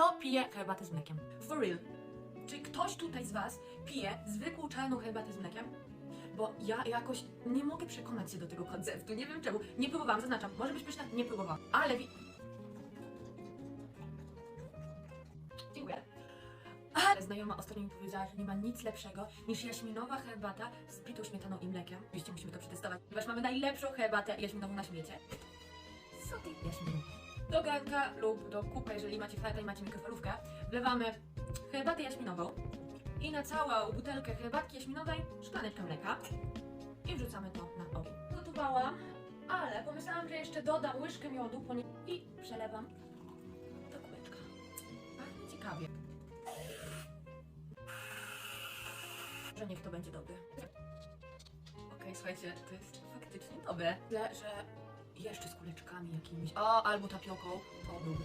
Kto pije herbatę z mlekiem? For real. Czy ktoś tutaj z Was pije zwykłą czarną herbatę z mlekiem? Bo ja jakoś nie mogę przekonać się do tego konceptu. Nie wiem czemu. Nie próbowałam, zaznaczam. Może być pyszna, nie próbowałam. Ale wi- Dziękuję. Ale znajoma ostatnio mi powiedziała, że nie ma nic lepszego niż jaśminowa herbata z bitą śmietaną i mlekiem. Oczywiście musimy to przetestować, ponieważ mamy najlepszą herbatę jaśminową na świecie. Co ty? Do garnka lub do kupy, jeżeli macie fajkę i macie mikrofalówkę, wlewamy herbatę jaśminową i na całą butelkę herbatki jaśminowej szklaneczkę mleka i wrzucamy to na ogień. Gotowałam, ale pomyślałam, że jeszcze dodam łyżkę miodu i przelewam do kubeczka. Bardzo ciekawie. Że niech to będzie dobre. Okej, słuchajcie, to jest faktycznie dobre. Tyle, że jeszcze z kuleczkami jakimiś. O, albo tapioką. To byłby.